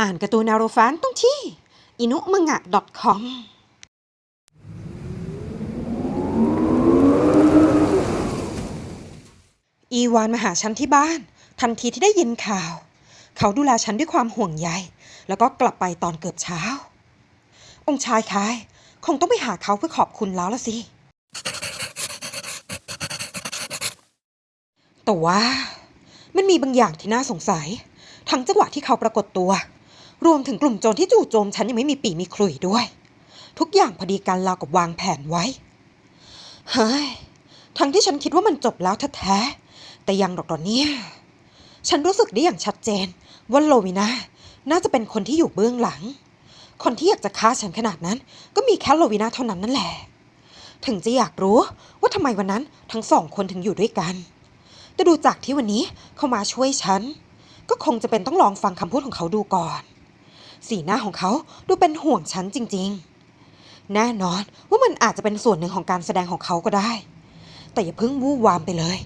อ่านการ์ตูนแนวโรแฟนต้องที่อินุมังะ .com อีวานมาหาฉันที่บ้าน ทันทีที่ได้ยินข่าว เขาดูแลฉันด้วยความห่วงใย แล้วก็กลับไปตอนเกือบเช้า องค์ชายคาย คงต้องไปหาเขาเพื่อขอบคุณแล้วละสิ แต่ว่ามันมีบางอย่างที่น่าสงสัย ทั้งจังหวะที่เขาปรากฏตัว รวมถึงกลุ่มโจรที่จู่โจมฉันยังไม่มีปีมีคลุยด้วย ทุกอย่างพอดีกันราวกับวางแผนไว้ เฮ้ย ทั้งที่ฉันคิดว่ามันจบแล้วแท้ๆ แต่ยังหรอกเหรอเนี่ยฉันรู้สึกได้อย่างชัดเจน ว่าโลวินาน่าจะเป็นคนที่อยู่เบื้องหลัง คนที่อยากจะฆ่าฉันขนาดนั้น ก็มีแค่โลวินาเท่านั้นนั่นแหละ ถึงจะอยากรู้ว่าทำไมวันนั้นทั้งสองคนถึงอยู่ด้วยกัน แต่ดูจากที่วันนี้เขามาช่วยฉัน ก็คงจะเป็นต้องลองฟังคำพูดของเขาดูก่อน สีหน้าของเขาดูเป็นห่วงฉันจริงๆ แน่นอนว่ามันอาจจะเป็นส่วนหนึ่งของการแสดงของเขาก็ได้ แต่อย่าเพิ่งวู่วามไปเลย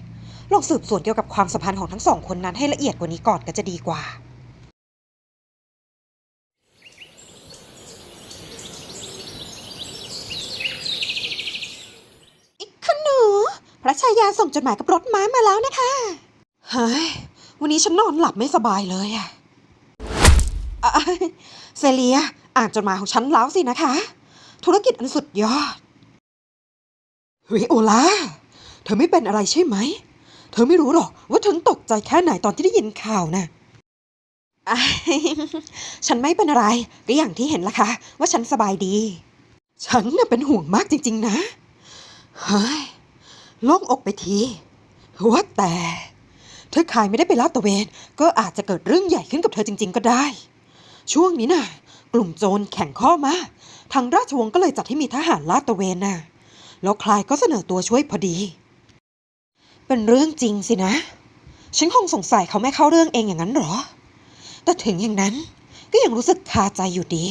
ลองสืบสวนเกี่ยวกับความสัมพันธ์ของทั้งสองคนนั้นให้ละเอียดกว่านี้ก่อนก็จะดีกว่าอีกคุณหนูพระชายาส่งจดหมายกับรถม้ามาแล้วนะคะ เฮ้ย วันนี้ฉันนอนหลับไม่สบายเลยอะอะ เซเลีย อ่านจดหมายของฉันแล้วสินะคะ ธุรกิจอันสุดยอดวิโอลาเธอไม่เป็นอะไรใช่ไหม เธอไม่รู้หรอกว่าฉันตกใจแค่ไหนตอนที่ได้ยินข่าวนะ่ะฉันไม่เป็นอะไรก็อย่างที่เห็นละค่ะว่าฉันสบายดี ฉันน่ะเป็นห่วงมากจริง ๆ นะเฮ้ยโล่งอกไปทีว่าแต่ถ้าใครไม่ได้ไปลาดตะเวน ก็อาจจะเกิดเรื่องใหญ่ขึ้นกับเธอจริง ๆ ก็ได้ ช่วงนี้น่ะ กลุ่มโจรแข่งข้อมา ทางราชวงศ์ก็เลยจัดให้มีทหารลาดตระเวนน่ะ แล้วคลายก็เสนอตัวช่วยพอดี เป็นเรื่องจริงสินะ ฉันคงสงสัยเขาไม่เข้าเรื่องเองอย่างนั้นหรอ แต่ถึงอย่างนั้นก็ยังรู้สึกคาใจอยู่ดี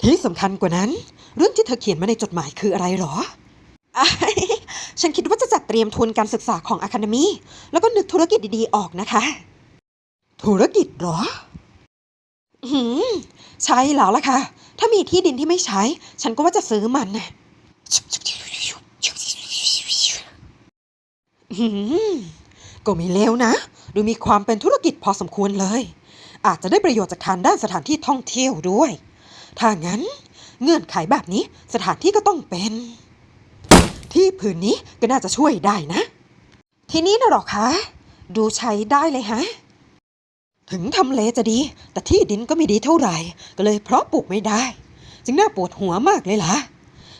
ที่สำคัญกว่านั้น เรื่องที่เธอเขียนมาในจดหมายคืออะไรหรอฉันคิดว่าจะจัดเตรียมทุนการศึกษาของอะคาเดมีแล้วก็นึกธุรกิจดีๆออกนะคะ ธุรกิจหรอ ใช่แล้วล่ะค่ะ ถ้ามีที่ดินที่ไม่ใช้ ฉันก็ว่าจะซื้อมันนะก็ไม่เลวนะ ดูมีความเป็นธุรกิจพอสมควรเลย อาจจะได้ประโยชน์จากทางด้านสถานที่ท่องเที่ยวด้วย ถ้างั้น เงื่อนไขแบบนี้สถานที่ก็ต้องเป็น ที่ผืนนี้ก็น่าจะช่วยได้นะ ที่นี้นะหรอคะ ดูใช้ได้เลยฮะ ถึงทำเลจะดี แต่ที่ดินก็ไม่ดีเท่าไหร่ ก็เลยเพราะปลูกไม่ได้ จึงน่าปวดหัวมากเลยล่ะ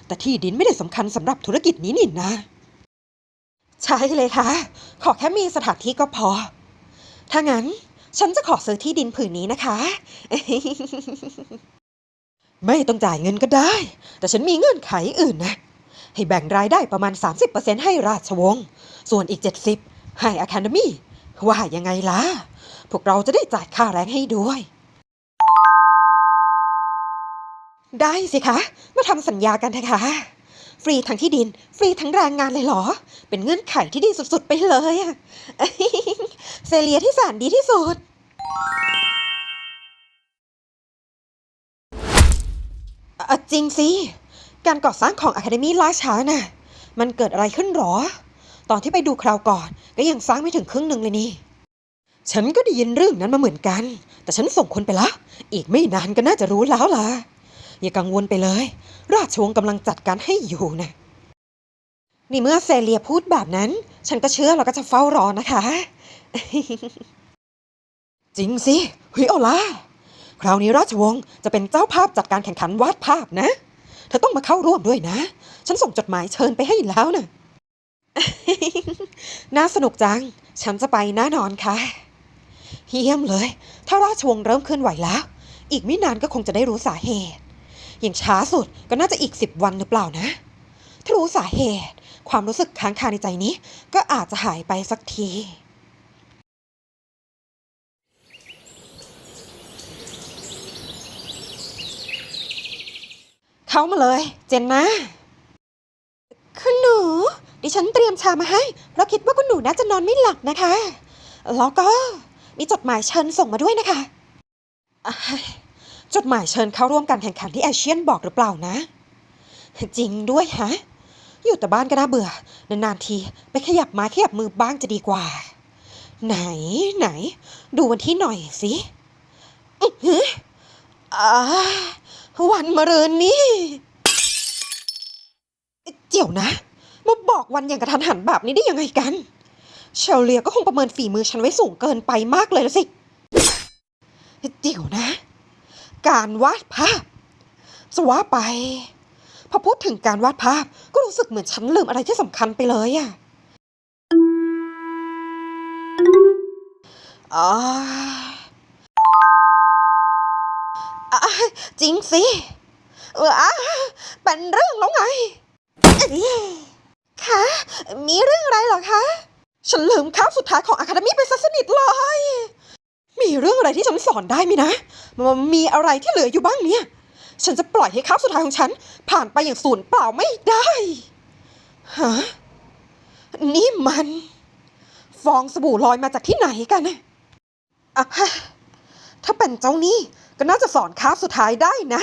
แต่ที่ดินไม่ได้สำคัญสำหรับธุรกิจนี้นี่นะ ใช่เลยค่ะ ขอแค่มีสถานที่ก็พอ ถ้างั้นฉันจะขอซื้อที่ดินผืนนี้นะคะ ไม่ต้องจ่ายเงินก็ได้ แต่ฉันมีเงื่อนไขอื่นนะ ให้แบ่งรายได้ประมาณ 30%ให้ราชวงศ์ ส่วนอีก 70ให้อะคาเดมี่ว่ายังไงล่ะ พวกเราจะได้จ่ายค่าแรงให้ด้วย ได้สิคะ มาทำสัญญากันเถอะค่ะ ฟรีทั้งที่ดิน ฟรีทั้งแรงงานเลยเหรอ เป็นเงื่อนไขที่ดีสุดๆไปเลยอะเซเลียที่แสนดีที่สุดจริงสิ การก่อสร้างของอะคาเดมีล่าช้าน่ะ มันเกิดอะไรขึ้นหรอ ตอนที่ไปดูคราวก่อน ก็ยังสร้างไม่ถึงครึ่งหนึ่งเลยนี่ ฉันก็ได้ยินเรื่องนั้นมาเหมือนกัน แต่ฉันส่งคนไปละ อีกไม่นานก็น่าจะรู้แล้วล่ะ อย่ากังวลไปเลย ราชวงศ์กำลังจัดการให้อยู่นะนี่เมื่อเซเลียพูดแบบนั้น ฉันก็เชื่อแล้วก็จะเฝ้ารอนะคะ จริงสิเฮ้ยเอาล่ะคราวนี้ราชวงศ์จะเป็นเจ้าภาพจัดการแข่งขันวาดภาพนะ เธอต้องมาเข้าร่วมด้วยนะ ฉันส่งจดหมายเชิญไปให้แล้วนะน่าสนุกจัง ฉันจะไปแน่นอนค่ะ เยี่ยมเลย ถ้าราชวงศ์เริ่มเคลื่อนไหวแล้ว อีกไม่นานก็คงจะได้รู้สาเหตุ อย่างช้าสุดก็น่าจะอีกสิบวันหรือเปล่านะ ถ้ารู้สาเหตุ ความรู้สึกค้างคาในใจนี้ ก็อาจจะหายไปสักทีเข้ามาเลย เจนนะคุณหนู ดิฉันเตรียมชามาให้ เพราะคิดว่าคุณหนูน่าจะนอนไม่หลับนะคะ แล้วก็ มีจดหมายเชิญส่งมาด้วยนะคะ จดหมายเชิญเข้าร่วมการแข่งขันที่แอเชียนบอกหรือเปล่านะ จริงด้วยฮะ อยู่แต่บ้านก็น่าเบื่อ นานๆทีไปขยับไม้ขยับมือบ้างจะดีกว่า ไหนไหน ดูวันที่หน่อยสิอือหืออ่าวันมะรืนนี้เจียวนะ มาบอกวันอย่างกระทันหันแบบนี้ได้ยังไงกัน เชลเลียก็คงประเมินฝีมือฉันไว้สูงเกินไปมากเลยละสิ เดี๋ยวนะ การวาดภาพจะว่าไป พอพูดถึงการวาดภาพก็รู้สึกเหมือนฉันลืมอะไรที่สำคัญไปเลยอะอ่าอ่าจริงสิ เอออะเป็นเรื่องแล้วไงเอ้ยคะมีเรื่องอะไรหรอคะ ฉันลืมคาบสุดท้ายของอะคาเดมี่ไปซะสนิทเลย มีเรื่องอะไรที่ฉันสอนได้ไหมนะ มันมีอะไรที่เหลืออยู่บ้างเนี่ย ฉันจะปล่อยให้คาบสุดท้ายของฉัน ผ่านไปอย่างสูญเปล่าไม่ได้ ฮะ นี่มัน ฟองสบู่ลอยมาจากที่ไหนกันนะอะฮะถ้าเป็นเจ้านี่ก็น่าจะสอนคาบสุดท้ายได้นะ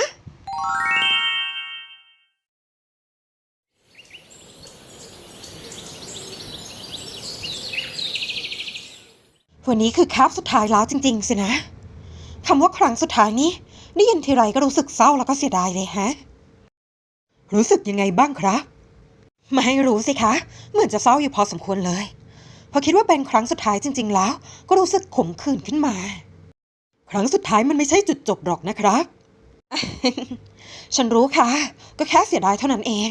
วันนี้คือคาบสุดท้ายแล้วจริง ๆ สินะคำว่าครั้งสุดท้ายนี้ได้ยินทีไรก็รู้สึกเศร้าแล้วก็เสียดายเลยฮะ รู้สึกยังไงบ้างครับไม่รู้สิคะ เหมือนจะเศร้าอยู่พอสมควรเลย พอคิดว่าเป็นครั้งสุดท้ายจริง ๆ แล้ว ก็รู้สึกขมขื่นขึ้นมา ครั้งสุดท้ายมันไม่ใช่จุดจบหรอกนะครับ ฉันรู้ค่ะ ก็แค่เสียดายเท่านั้นเอง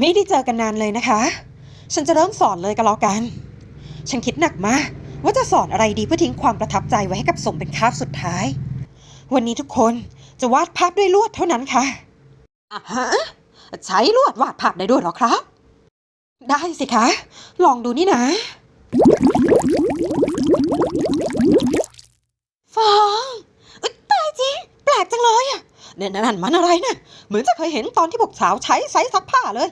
ไม่ได้เจอกันนานเลยนะคะ ฉันจะเริ่มสอนเลยก็แล้วกัน ฉันคิดหนักมากว่าจะสอนอะไรดีเพื่อทิ้งความประทับใจไว้ให้กับสมเป็นคาบสุดท้าย วันนี้ทุกคนจะวาดภาพด้วยลวดเท่านั้นค่ะอะฮะใช้ลวดวาดภาพได้ด้วยเหรอครับ ได้สิคะ ลองดูนี่นะฟองอุ๊ยตายจริงแปลกจังเลยอะเนี่ยนั่นมันอะไรนะ่ะเหมือนจะเคยเห็นตอนที่พวกสาวใช้ไซส์ซักผ้าเลย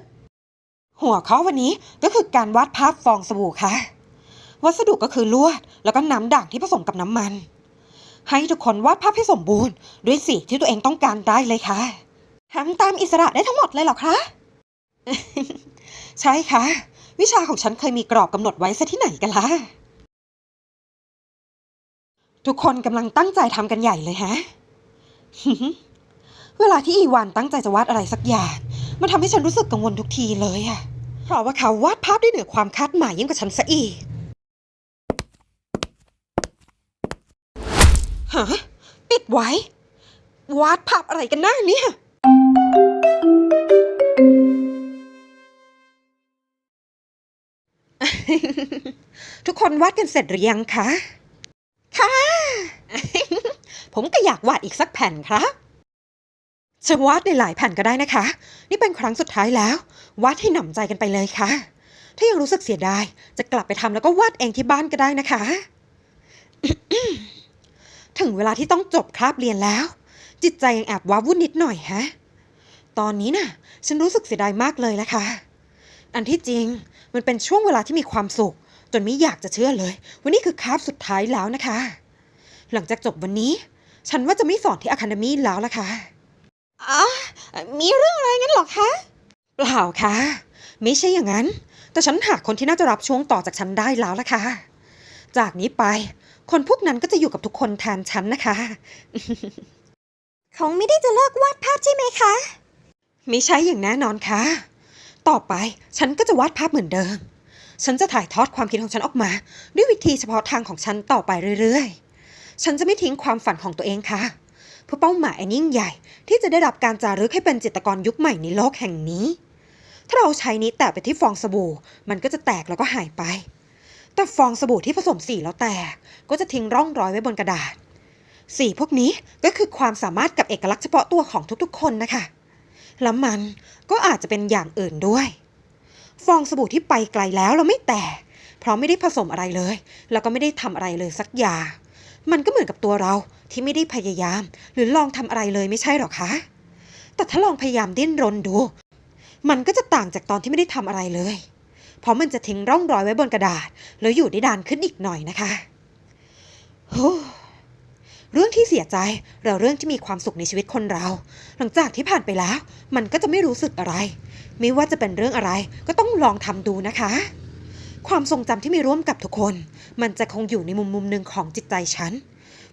หัวข้อวันนี้ก็คือการวาดภาพฟองสบู่ค่ะ วัสดุก็คือลวด แล้วก็น้ำด่างที่ผสมกับน้ำมัน ให้ทุกคนวาดภาพให้สมบูรณ์ ด้วยสีที่ตัวเองต้องการได้เลยค่ะทำตามอิสระได้ทั้งหมดเลยเหรอคะ ใช่ค่ะ วิชาของฉันเคยมีกรอบกำหนดไว้ซะที่ไหนกันล่ะ ทุกคนกำลังตั้งใจทำกันใหญ่เลยฮะ เวลาที่อีวานตั้งใจจะวาดอะไรสักอย่าง มันทำให้ฉันรู้สึกกังวลทุกทีเลยอะ เพราะว่าเขาวาดภาพได้เหนือความคาดหมายยิ่งกว่าฉันซะอีกฮะปิดไว้ วาดภาพอะไรกันหน้าเนี่ยทุกคนวาดกันเสร็จหรือยังคะ ค่ะ ผมก็อยากวาดอีกสักแผ่นครับ จะวาดในหลายแผ่นก็ได้นะคะ นี่เป็นครั้งสุดท้ายแล้ว วาดให้หนำใจกันไปเลยค่ะ ถ้ายังรู้สึกเสียดาย จะกลับไปทำแล้วก็วาดเองที่บ้านก็ได้นะคะ ถึงเวลาที่ต้องจบคาบเรียนแล้ว จิตใจยังแอบว้าวุ่นนิดหน่อยฮะ ตอนนี้น่ะ ฉันรู้สึกเสียดายมากเลยละค่ะ อันที่จริงมันเป็นช่วงเวลาที่มีความสุข จนไม่อยากจะเชื่อเลยว่านี่คือคาบสุดท้ายแล้วนะคะ หลังจากจบวันนี้ ฉันว่าจะไม่สอนที่อะคาเดมี่แล้วละค่ะอ๋อมีเรื่องอะไรงั้นหรอคะ เปล่าค่ะ ไม่ใช่อย่างนั้น แต่ฉันหาคนที่น่าจะรับช่วงต่อจากฉันได้แล้วละค่ะ จากนี้ไป คนพวกนั้นก็จะอยู่กับทุกคนแทนฉันนะคะ คงไม่ได้จะเลิกวาดภาพใช่ไหมคะ ไม่ใช่อย่างแน่นอนค่ะ ต่อไปฉันก็จะวาดภาพเหมือนเดิม ฉันจะถ่ายทอดความคิดของฉันออกมา ด้วยวิธีเฉพาะทางของฉันต่อไปเรื่อยๆ ฉันจะไม่ทิ้งความฝันของตัวเองค่ะ เพื่อเป้าหมายอันยิ่งใหญ่ ที่จะได้รับการจารึกให้เป็นจิตรกรยุคใหม่ในโลกแห่งนี้ ถ้าเราใช้นี้แตะไปที่ฟองสบู่ มันก็จะแตกแล้วก็หายไป แต่ฟองสบู่ที่ผสมสีแล้วแตก ก็จะทิ้งร่องรอยไว้บนกระดาษ สีพวกนี้ก็คือความสามารถกับเอกลักษณ์เฉพาะตัวของทุกๆ คนนะคะ แล้วมันก็อาจจะเป็นอย่างอื่นด้วย ฟองสบู่ที่ไปไกลแล้วเราไม่แตกเพราะไม่ได้ผสมอะไรเลย แล้วก็ไม่ได้ทำอะไรเลยสักอย่างมันก็เหมือนกับตัวเรา ที่ไม่ได้พยายาม หรือลองทำอะไรเลยไม่ใช่หรอคะ แต่ถ้าลองพยายามดิ้นรนดู มันก็จะต่างจากตอนที่ไม่ได้ทำอะไรเลย เพราะมันจะทิ้งร่องรอยไว้บนกระดาษ แล้วอยู่ได้ดานขึ้นอีกหน่อยนะคะโอ้เรื่องที่เสียใจหรือเรื่องที่มีความสุขในชีวิตคนเรา หลังจากที่ผ่านไปแล้ว มันก็จะไม่รู้สึกอะไร ไม่ว่าจะเป็นเรื่องอะไรก็ต้องลองทำดูนะคะ ความทรงจำที่มีร่วมกับทุกคน มันจะคงอยู่ในมุมมุมหนึ่งของจิตใจฉัน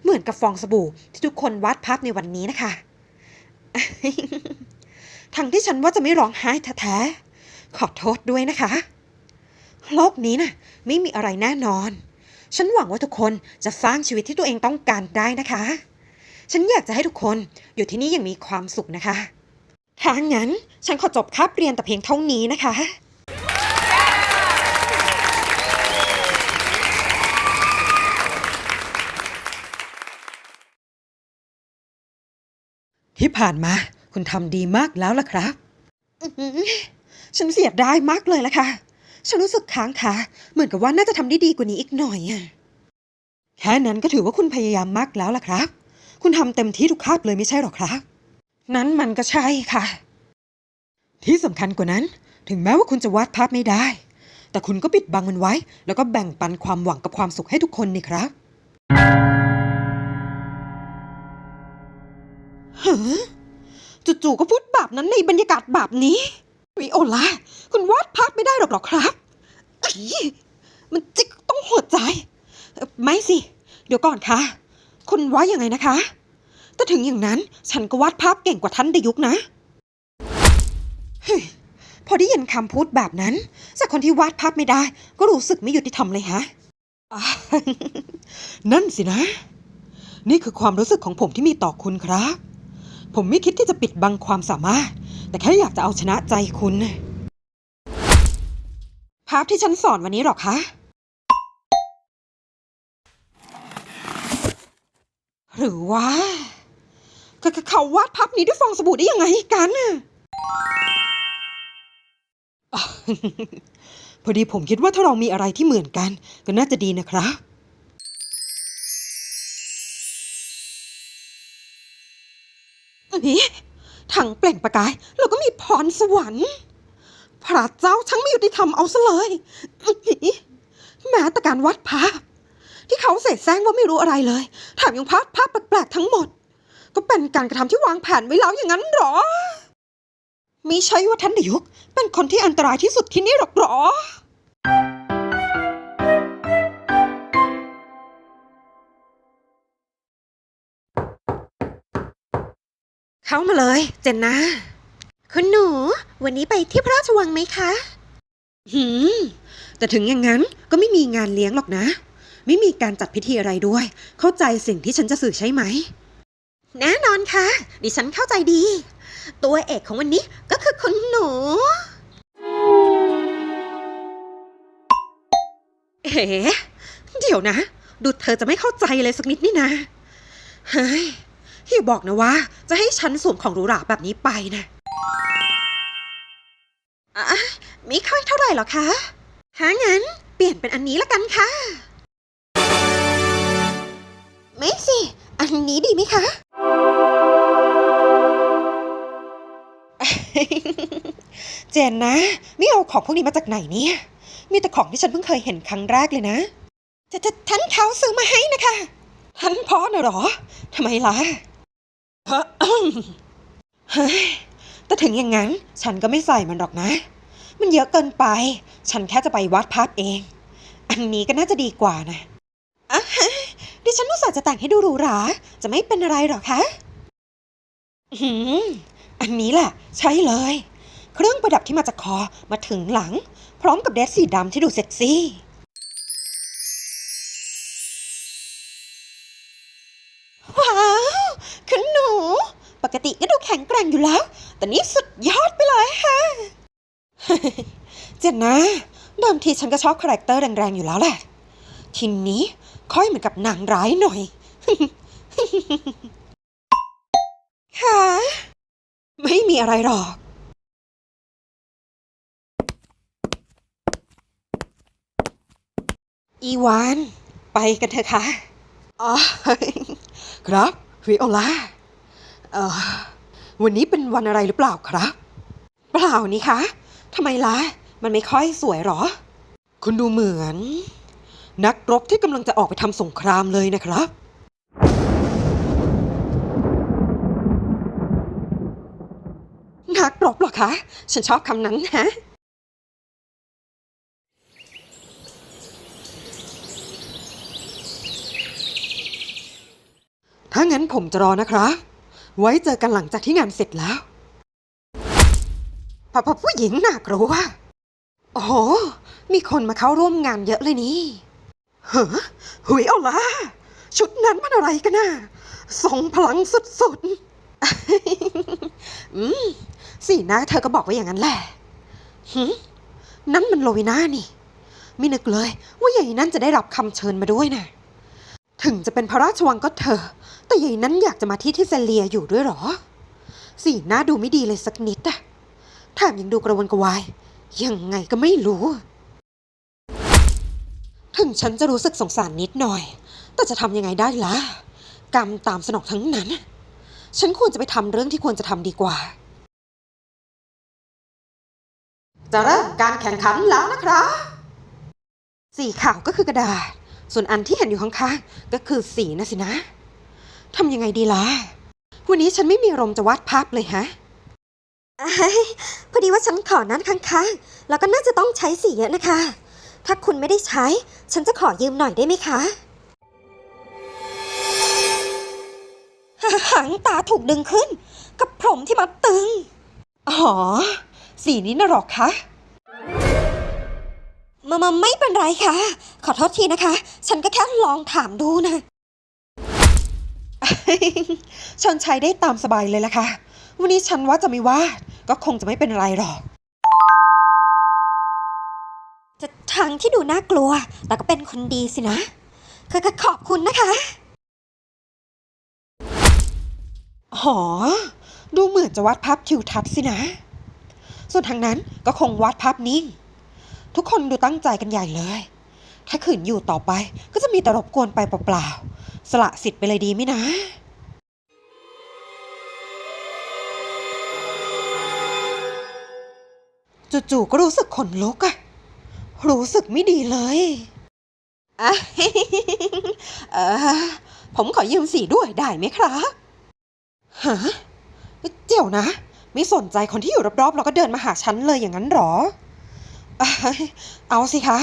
เหมือนกับฟองสบู่ที่ทุกคนวาดภาพในวันนี้นะคะ ทั้งที่ฉันว่าจะไม่ร้องไห้แท้ๆ ขอโทษด้วยนะคะ โลกนี้น่ะ ไม่มีอะไรแน่นอน ฉันหวังว่าทุกคนจะสร้างชีวิตที่ตัวเองต้องการได้นะคะ ฉันอยากจะให้ทุกคนอยู่ที่นี่อย่างมีความสุขนะคะถ้างั้นฉันขอจบคาบเรียนแต่เพียงเท่านี้นะคะ ที่ผ่านมา คุณทำดีมากแล้วล่ะครับอื้อหือฉันเสียดายมากเลยละค่ะ ฉันรู้สึกค้างคาเหมือนกับว่าน่าจะทำได้ดีกว่านี้อีกหน่อยอะแค่นั้นก็ถือว่าคุณพยายามมากแล้วล่ะครับ คุณทำเต็มที่ทุกคาบเลยไม่ใช่หรอครับ นั้นมันก็ใช่ค่ะ ที่สำคัญกว่านั้น ถึงแม้ว่าคุณจะวาดภาพไม่ได้ แต่คุณก็ปิดบังมันไว้ แล้วก็แบ่งปันความหวังกับความสุขให้ทุกคนนี่ครับ จู่ๆก็พูดแบบนั้นในบรรยากาศแบบนี้วิโอลาคุณวาดภาพไม่ได้หรอกหรอครับอีมันจิกต้องหัวใจ ไม่สิ เดี๋ยวก่อนค่ะ คุณว่ายังไงนะคะ แต่ถึงอย่างนั้นฉันก็วาดภาพเก่งกว่าท่านดยุกนะเฮ้ยพอได้ยินคำพูดแบบนั้น จากคนที่วาดภาพไม่ได้ ก็รู้สึกไม่ยุติธรรมเลยฮะนั่นสินะ นี่คือความรู้สึกของผมที่มีต่อคุณครับ ผมไม่คิดที่จะปิดบังความสามารถ แต่แค่อยากจะเอาชนะใจคุณ ภาพที่ฉันสอนวันนี้หรอคะ หรือว่าเขาวาดภาพนี้ด้วยฟองสบู่ได้ยังไงกันน่ะพอดีผมคิดว่าถ้าเรามีอะไรที่เหมือนกัน ก็น่าจะดีนะครับ นี่ถังเปล่งประกาย แล้วก็มีพรสวรรค์พระเจ้าช่างไม่ยุติธรรมเอาซะเลยแม้แต่การวาดภาพ ที่เขาเสแสร้งว่าไม่รู้อะไรเลยแถมยังภาพภาพแปลกๆทั้งหมด ก็เป็นการกระทำที่วางแผนไว้แล้วอย่างนั้นหรอมิใช่ว่าท่านนายกเป็นคนที่อันตรายที่สุดที่นี่หรอกหรอ เข้ามาเลย เจนนาคุณหนู วันนี้ไปที่พระราชวังไหมคะ หืม แต่ถึงอย่างนั้นก็ไม่มีงานเลี้ยงหรอกนะ ไม่มีการจัดพิธีอะไรด้วย เข้าใจสิ่งที่ฉันจะสื่อใช่ไหม แน่นอนค่ะ ดิฉันเข้าใจดี ตัวเอกของวันนี้ก็คือคุณหนู เอ๋เดี๋ยวนะ ดูเธอจะไม่เข้าใจเลยสักนิดนี่นะ เฮ้ย อย่าบอกนะว่า จะให้ฉันสวมของหรูหราแบบนี้ไปนะอะไม่ค่อยเท่าไหร่หรอคะถ้างั้น เปลี่ยนเป็นอันนี้ละกันค่ะ ไม่สิ อันนี้ดีไหมคะ เจนนะ ไม่เอาของพวกนี้มาจากไหนเนี่ย มีแต่ของที่ฉันเพิ่งเคยเห็นครั้งแรกเลยนะจะจะท่านเขาซื้อมาให้นะคะ ท่านพ่อน่ะหรอ ทำไมล่ะ เฮ้ยแต่ถึงอย่างนั้นฉันก็ไม่ใส่มันหรอกนะ มันเยอะเกินไป ฉันแค่จะไปวาดภาพเอง อันนี้ก็น่าจะดีกว่านะอะฮะดิฉันรู้สึกจะแต่งให้ดูหรูหรา จะไม่เป็นอะไรหรอคะอื้อหืออันนี้แหละใช่เลย เครื่องประดับที่มาจากคอมาถึงหลัง พร้อมกับเดรสสีดำที่ดูเซ็กซี่ ว้าว คุณหนู ปกติก็ดูแข็งแกร่งอยู่แล้ว แต่นี่สุดยอดไปเลยค่ะ เจนนะเดิมทีฉันก็ชอบคาแรคเตอร์แรงๆอยู่แล้วแหละ ทีนี้ค่อยเหมือนกับนางร้ายหน่อย ค่ะ ไม่มีอะไรหรอก อีวาน ไปกันเถอะค่ะ อ๋อ ครับ วิโอลาเอ่อวันนี้เป็นวันอะไรหรือเปล่าครับ เปล่านี่คะทำไมล่ะ มันไม่ค่อยสวยหรอ คุณดูเหมือน นักรบที่กำลังจะออกไปทำสงครามเลยนะครับ นักรบเหรอคะ ฉันชอบคำนั้นฮะ ถ้างั้นผมจะรอนะครับ ไว้เจอกันหลังจากที่งานเสร็จแล้วพอพอผู้หญิงน่ากลัวโอ้โห มีคนมาเข้าร่วมงานเยอะเลยนี่เฮ้อหุยเอาละชุดนั้นมันอะไรกันน่ะส่งพลังสุดๆ อืม สีหน้าเธอก็บอกไว่าอย่างนั้นแหละหืมนั่นมันโลวิน่านี่ ไม่นึกเลย ว่าใหญ่นั้นจะได้รับคำเชิญมาด้วยนะ ถึงจะเป็นพระราชวังก็เถอะ แต่ใหญ่นั้นอยากจะมาที่ที่เซเลียอยู่ด้วยเหรอ สีหน้าดูไม่ดีเลยสักนิดอะแถมยังดูกระวนกระวาย ยังไงก็ไม่รู้ ถึงฉันจะรู้สึกสงสารนิดหน่อย แต่จะทำยังไงได้ล่ะ กรรมตามสนองทั้งนั้น ฉันควรจะไปทำเรื่องที่ควรจะทำดีกว่า จะเริ่มการแข่งขันแล้วนะครับ สีขาวก็คือกระดาษ ส่วนอันที่เห็นอยู่ข้างๆ ก็คือสีนะสินะ ทำยังไงดีล่ะ วันนี้ฉันไม่มีอารมณ์จะวาดภาพเลยฮะพอดีว่าฉันขอนั้นค้างๆ แล้วก็น่าจะต้องใช้สีเยอะนะคะ ถ้าคุณไม่ได้ใช้ ฉันจะขอยืมหน่อยได้ไหมคะ หางตาถูกดึงขึ้น กับผมที่มัดตึง อ๋อ สีนี้น่ะหรอกคะมามาไม่เป็นไรค่ะ ขอโทษทีนะคะ ฉันก็แค่ลองถามดูนะ ฉันใช้ได้ตามสบายเลยล่ะค่ะ วันนี้ฉันว่าจะไม่วาดก็คงจะไม่เป็นไรหรอกจะทางที่ดูน่ากลัว แต่ก็เป็นคนดีสินะขอขอบคุณนะคะอ๋อดูเหมือนจะวาดภาพทิวทัศน์สินะ ส่วนทางนั้นก็คงวาดภาพนิ่ง ทุกคนดูตั้งใจกันใหญ่เลย ถ้าขืนอยู่ต่อไปก็จะมีแต่รบกวนไปเปล่าๆ สละสิทธิ์ไปเลยดีไหมนะจู่ๆก็รู้สึกขนลุกอะรู้สึกไม่ดีเลยอะเออผมขอยืมสีด้วยได้ไหมครับฮะเดี๋ยวนะ ไม่สนใจคนที่อยู่รอบๆ แล้วก็เดินมาหาฉันเลยอย่างนั้นหรอ เอ้ยเอาสิคะ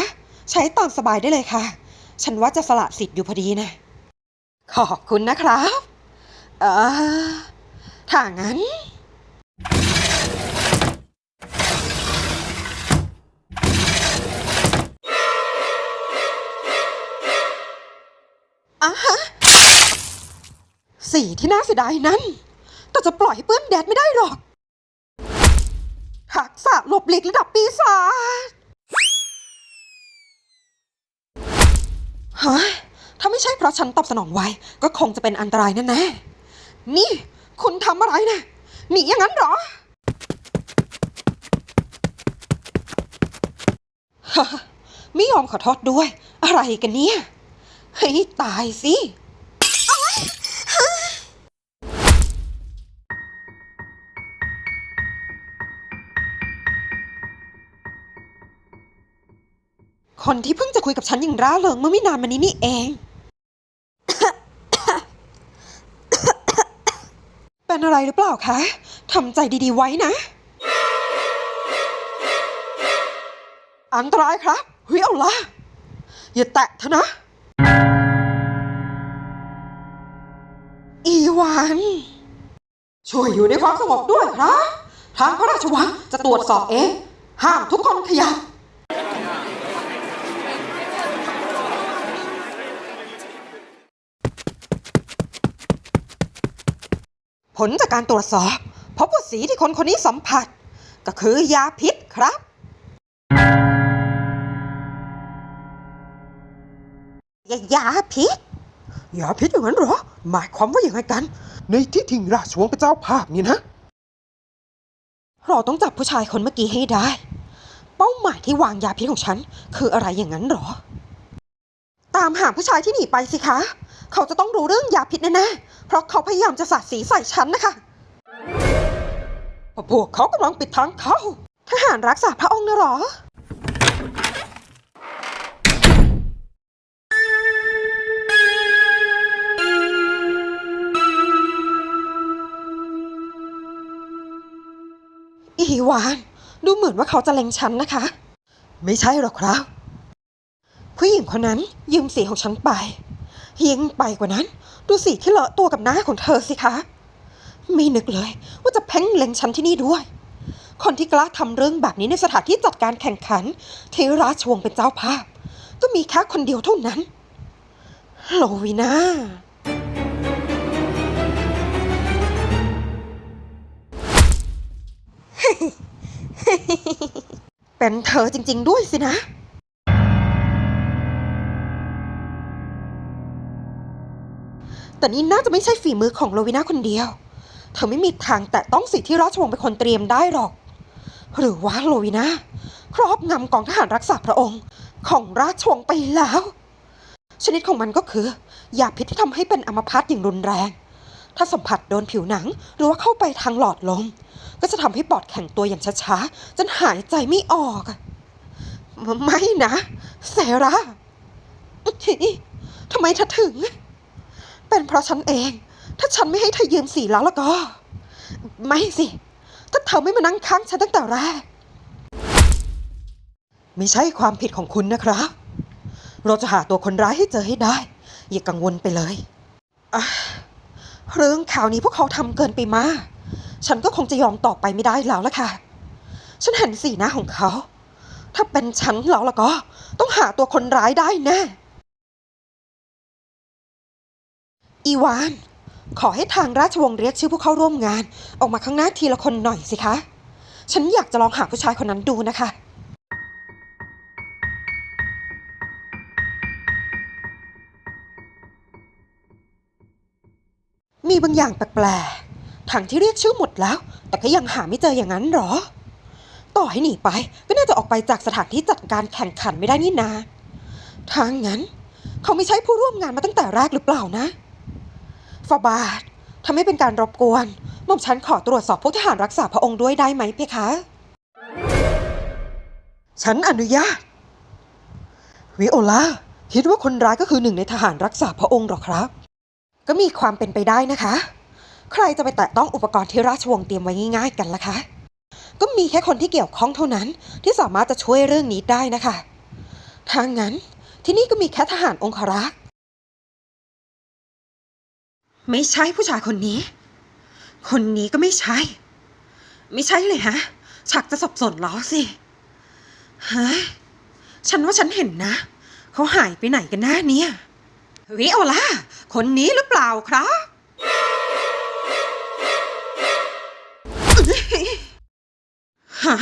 ใช้ตามสบายได้เลยค่ะ ฉันว่าจะสละสิทธิ์อยู่พอดีนะ ขอบคุณนะครับ เออถ้างั้น อะฮะ สีที่น่าเสียดายนั้น แต่จะปล่อยให้เปื้อนแดดไม่ได้หรอก ทักษะหลบหลีกระดับปีศาจเฮ้ย ถ้าไม่ใช่เพราะฉันตอบสนองไวก็คงจะเป็นอันตรายแน่ๆนี่ คุณทำอะไรนะหนีอย่างนั้นเหรอฮไม่ยอมขอโทษด้วย อะไรกันเนี่ยเฮ้ยตายสิคนที่เพิ่งจะคุยกับฉันอย่างร่าเริงเมื่อไม่นานมานี้นี่เอง เป็นอะไรหรือเปล่าคะทำใจดีๆไว้นะ อันตรายครับเฮ้ยเอาละอย่าแตะเถอะนะ อีวานช่วยอยู่ในความสงบด้วยครับทางพระราชวังจะตรวจสอบเอง ห้ามทุกคนขยับ ผลจากการตรวจสอบ พบว่าสีที่คนคนนี้สัมผัส ก็คือยาพิษครับ ยายาพิษยาพิษอย่างนั้นเหรอ หมายความว่าอย่างไรกัน ในที่ทิ้งราชวงศ์พระเจ้าภาพนี่นะ เราต้องจับผู้ชายคนเมื่อกี้ให้ได้ เป้าหมายที่วางยาพิษของฉัน คืออะไรอย่างนั้นเหรอ ตามหาผู้ชายที่หนีไปสิคะ เขาจะต้องรู้เรื่องยาพิษแน่ๆ เพราะเขาพยายามจะสาดสีใส่ฉันนะคะพวกเขากำลังปิดทางเขา ทหารรักษาพระองค์นะหรอ อีวาน ดูเหมือนว่าเขาจะเล็งฉันนะคะ ไม่ใช่หรอกครับ ผู้หญิงคนนั้นยืมสีของฉันไป ยิ่งไปกว่านั้น ดูสีที่เลอะตัวกับหน้าของเธอสิคะ ไม่นึกเลยว่าจะเพ่งเล็งฉันที่นี่ด้วย คนที่กล้าทำเรื่องแบบนี้ในสถานที่จัดการแข่งขัน ที่ราชวงศ์เป็นเจ้าภาพ ก็มีแค่คนเดียวเท่านั้น โลวินาเป็นเธอจริง ๆ ด้วยสินะ แต่นี่น่าจะไม่ใช่ฝีมือของโลวินาคนเดียว เธอไม่มีทางแต่ต้องสิทธิ์ที่ราชวงศ์เป็นคนเตรียมได้หรอก หรือว่าโลวินาครอบงำกองทหารรักษาพระองค์ของราชวงศ์ไปแล้ว ชนิดของมันก็คือยาพิษที่ทำให้เป็นอัมพาตอย่างรุนแรง ถ้าสัมผัสโดนผิวหนังหรือว่าเข้าไปทางหลอดลมก็จะทำให้ปอดแข็งตัวอย่างช้าๆจนหายใจไม่ออกอะไม่นะเซราทำไมเธอถึง เป็นเพราะฉันเอง ถ้าฉันไม่ให้เธอยืมสีแล้วแล้วก็ ไม่สิ ถ้าเธอไม่มานั่งข้างฉันตั้งแต่แรก ไม่ใช่ความผิดของคุณนะครับ เราจะหาตัวคนร้ายให้เจอให้ได้ อย่ากังวลไปเลยอะเรื่องข่าวนี้พวกเขาทำเกินไปมาก ฉันก็คงจะยอมต่อไปไม่ได้แล้วล่ะค่ะ ฉันเห็นสีหน้าของเขา ถ้าเป็นฉันแล้วล่ะก็ ต้องหาตัวคนร้ายได้แน่ อีวาน ขอให้ทางราชวงศ์เรียกชื่อผู้เข้าร่วมงาน ออกมาข้างหน้าทีละคนหน่อยสิคะ ฉันอยากจะลองหาผู้ชายคนนั้นดูนะคะมีบางอย่างแปลกๆทั้งที่เรียกชื่อหมดแล้ว แต่ก็ยังหาไม่เจออย่างนั้นหรอ ต่อให้หนีไปก็น่าจะออกไปจากสถานที่จัดการแข่งขันไม่ได้นี่นาทางงั้น เขาไม่ใช่ผู้ร่วมงานมาตั้งแต่แรกหรือเปล่านะ ฟาบาทถ้าไม่เป็นการรบกวนหม่อมฉันขอตรวจสอบพวกทหารรักษาพระองค์ด้วยได้ไหมเพคะ ฉันอนุญาต วิโอลาคิดว่าคนร้ายก็คือหนึ่งในทหารรักษาพระองค์หรอครับ ก็มีความเป็นไปได้นะคะ ใครจะไปแตะต้องอุปกรณ์ที่ราชวงศ์เตรียมไว้ง่ายๆกันล่ะคะ ก็มีแค่คนที่เกี่ยวข้องเท่านั้นที่สามารถจะช่วยเรื่องนี้ได้นะคะทางนั้นที่นี่ก็มีแค่ทหารองครักษ์ ไม่ใช่ผู้ชายคนนี้ คนนี้ก็ไม่ใช่ ไม่ใช่เลยฮะ ฉักจะสับสนแล้วสิฮะฉันว่าฉันเห็นนะ เขาหายไปไหนกันแน่เนี่ยวิโอลาคนนี้หรือเปล่าครับฮะ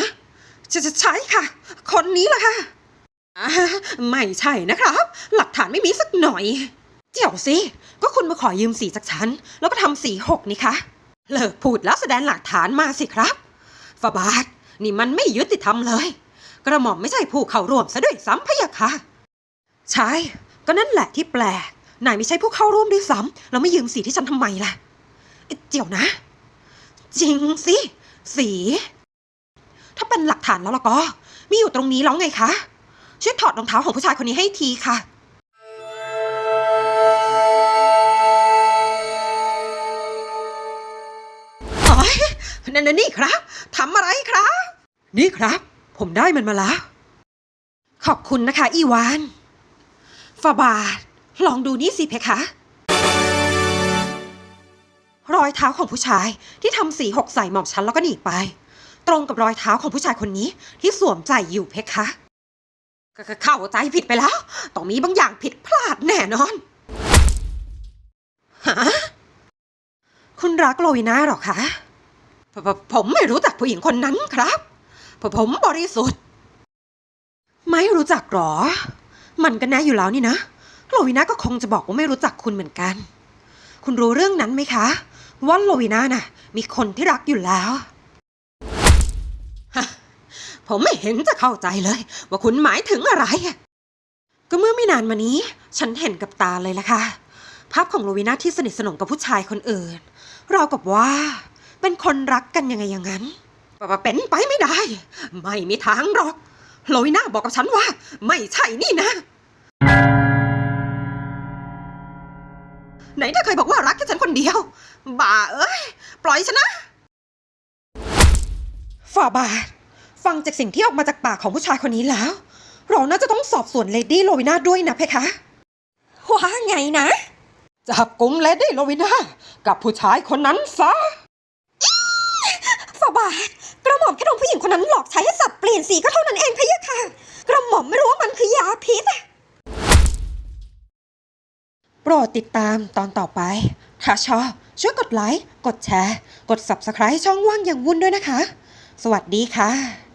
จะจะใช่ค่ะ คนนี้แหละค่ะ ไม่ใช่นะครับ หลักฐานไม่มีสักหน่อย เดี๋ยวสิ ก็คุณมาขอยืมสีจากฉัน แล้วก็ทำสีหกนี่คะ เลิกพูดแล้วแสดงหลักฐานมาสิครับฟาบาทนี่มันไม่ยุติธรรมเลย กระหม่อมไม่ใช่ผู้เข้าร่วมซะด้วยซ้ำพะยะค่ะ ใช่ ก็นั่นแหละที่แปลก นายไม่ใช่ผู้เข้าร่วมด้วยซ้ำแล้วไม่ยืมสีที่ฉันทำไมล่ะเอ๊ะเดี๋ยวนะ จริงสิ สี ถ้าเป็นหลักฐานแล้วล่ะก็ มีอยู่ตรงนี้แล้วไงคะ ช่วยถอดรองเท้าของผู้ชายคนนี้ให้ทีค่ะ นั่นนนี่ครับทำอะไรครับ นี่ครับ ผมได้มันมาแล้ว ขอบคุณนะคะ อีวานฟาบาท ลองดูนี่สิเพคะรอยเท้าของผู้ชายที่ทำสีหกใส่หม่อมฉันแล้วก็หนีไป ตรงกับรอยเท้าของผู้ชายคนนี้ที่สวมใส่อยู่เพคะก็เข้าใจผิดไปแล้ว ต้องมีบางอย่างผิดพลาดแน่นอนฮะคุณรักโลวินาหรอคะ ผมผมไม่รู้จักผู้หญิงคนนั้นครับผมผมบริสุทธิ์ ไม่รู้จักหรอ มันก็แน่อยู่แล้วนี่นะโลวินาก็คงจะบอกว่าไม่รู้จักคุณเหมือนกัน คุณรู้เรื่องนั้นไหมคะ ว่าโลวินาน่ะ มีคนที่รักอยู่แล้วฮะผมไม่เห็นจะเข้าใจเลย ว่าคุณหมายถึงอะไร ก็เมื่อไม่นานมานี้ ฉันเห็นกับตาเลยล่ะค่ะ ภาพของโลวินาที่สนิทสนมกับผู้ชายคนอื่นราวกับว่า เป็นคนรักกันยังไงอย่างนั้นว่าเป็นไปไม่ได้ ไม่มีทางหรอกโลวินาบอกกับฉันว่า ไม่ใช่นี่นะ ไหนเธอเคยบอกว่ารักแค่ฉันคนเดียวบ้าเอ้ย ปล่อยฉันนะฟฝ่าบาท ฟังจากสิ่งที่ออกมาจากปากของผู้ชายคนนี้แล้ว เราน่าจะต้องสอบสวนเลดี้โลวินาด้วยนะเพคะ ว่าไงนะ จับกลุ่มเลดี้โลวินากับผู้ชายคนนั้นซะาบาท กระหม่อมแค่โดนผู้หญิงคนนั้นหลอกใช้ให้สับเปลี่ยนสีก็เท่านั้นเองพะยะค่ะ กระหม่อมไม่รู้ว่ามันคือยาพิษอะโปรดติดตามตอนต่อไป ถ้าชอบช่วยกดไลค์ กดแชร์ กด Subscribe ช่องว่างอย่างวุ่นด้วยนะคะ สวัสดีค่ะ